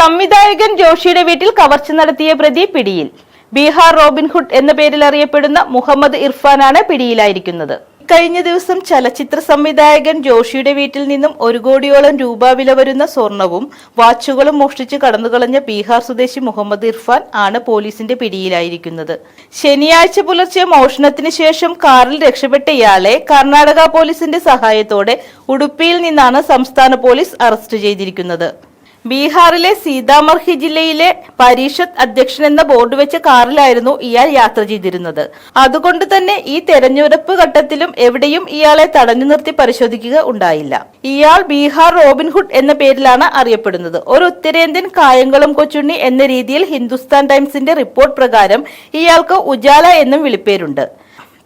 സംവിധായകൻ ജോഷിയുടെ വീട്ടിൽ കവർച്ച നടത്തിയ പ്രതി പിടിയിൽ. ബീഹാർ റോബിൻഹുഡ് എന്ന പേരിൽ അറിയപ്പെടുന്ന മുഹമ്മദ് ഇർഫാനാണ് പിടിയിലായിരിക്കുന്നത്. കഴിഞ്ഞ ദിവസം ചലച്ചിത്ര സംവിധായകൻ ജോഷിയുടെ വീട്ടിൽ നിന്നും ഒരു കോടിയോളം രൂപ വില വരുന്ന സ്വർണവും വാച്ചുകളും മോഷ്ടിച്ച് കടന്നുകളഞ്ഞ ബീഹാർ സ്വദേശി മുഹമ്മദ് ഇർഫാൻ ആണ് പോലീസിന്റെ പിടിയിലായിരിക്കുന്നത്. ശനിയാഴ്ച പുലർച്ചെ മോഷണത്തിന് ശേഷം കാറിൽ രക്ഷപ്പെട്ട ഇയാളെ കർണാടക പോലീസിന്റെ സഹായത്തോടെ ഉടുപ്പിയിൽ നിന്നാണ് സംസ്ഥാന പോലീസ് അറസ്റ്റ് ചെയ്തിരിക്കുന്നത്. ബീഹാറിലെ സീതാമർഹി ജില്ലയിലെ പരീഷത്ത് അധ്യക്ഷൻ എന്ന ബോർഡ് വെച്ച കാറിലായിരുന്നു ഇയാൾ യാത്ര ചെയ്തിരുന്നത്. അതുകൊണ്ട് തന്നെ ഈ തെരഞ്ഞെടുപ്പ് ഘട്ടത്തിലും എവിടെയും ഇയാളെ തടഞ്ഞു നിർത്തി പരിശോധിക്കുക ഉണ്ടായില്ല. ഇയാൾ ബീഹാർ റോബിൻഹുഡ് എന്ന പേരിലാണ് അറിയപ്പെടുന്നത്. ഒരു ഉത്തരേന്ത്യൻ കായംകുളം കൊച്ചുണ്ണി എന്ന രീതിയിൽ ഹിന്ദുസ്ഥാൻ ടൈംസിന്റെ റിപ്പോർട്ട് പ്രകാരം ഇയാൾക്ക് ഉജാല എന്നും വിളിപ്പേരുണ്ട്.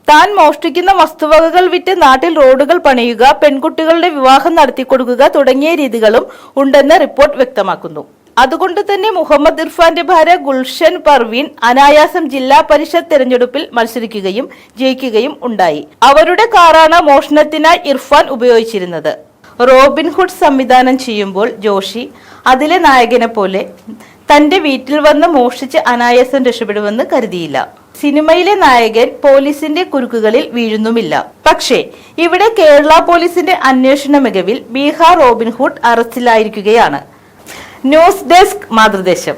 താൻ മോഷ്ടിക്കുന്ന വസ്തുവകകൾ വിറ്റ് നാട്ടിൽ റോഡുകൾ പണിയുക പെൺകുട്ടികളുടെ വിവാഹം നടത്തിക്കൊടുക്കുക തുടങ്ങിയ രീതികളും ഉണ്ടെന്ന് റിപ്പോർട്ട് വ്യക്തമാക്കുന്നു. അതുകൊണ്ട് തന്നെ മുഹമ്മദ് ഇർഫാന്റെ ഭാര്യ ഗുൽഷൻ പർവീൻ അനായാസം ജില്ലാ പരിഷത്ത് തെരഞ്ഞെടുപ്പിൽ മത്സരിക്കുകയും ജയിക്കുകയും ഉണ്ടായി. അവരുടെ കാറാണ് മോഷണത്തിനായി ഇർഫാൻ ഉപയോഗിച്ചിരുന്നത്. റോബിൻഹുഡ് സംവിധാനം ചെയ്യുമ്പോൾ ജോഷി അതിലെ നായകനെ പോലെ തന്റെ വീട്ടിൽ വന്ന് മോഷ്ടിച്ച് അനായാസം രക്ഷപ്പെടുമെന്ന് കരുതിയില്ല. സിനിമയിലെ നായകൻ പോലീസിന്റെ കുരുക്കുകളിൽ വീഴുന്നുമില്ല. പക്ഷേ ഇവിടെ കേരള പോലീസിന്റെ അന്വേഷണ മികവിൽ ബീഹാർ റോബിൻഹുഡ് അറസ്റ്റിലായിരിക്കുകയാണ്. News desk മാതൃദേശം.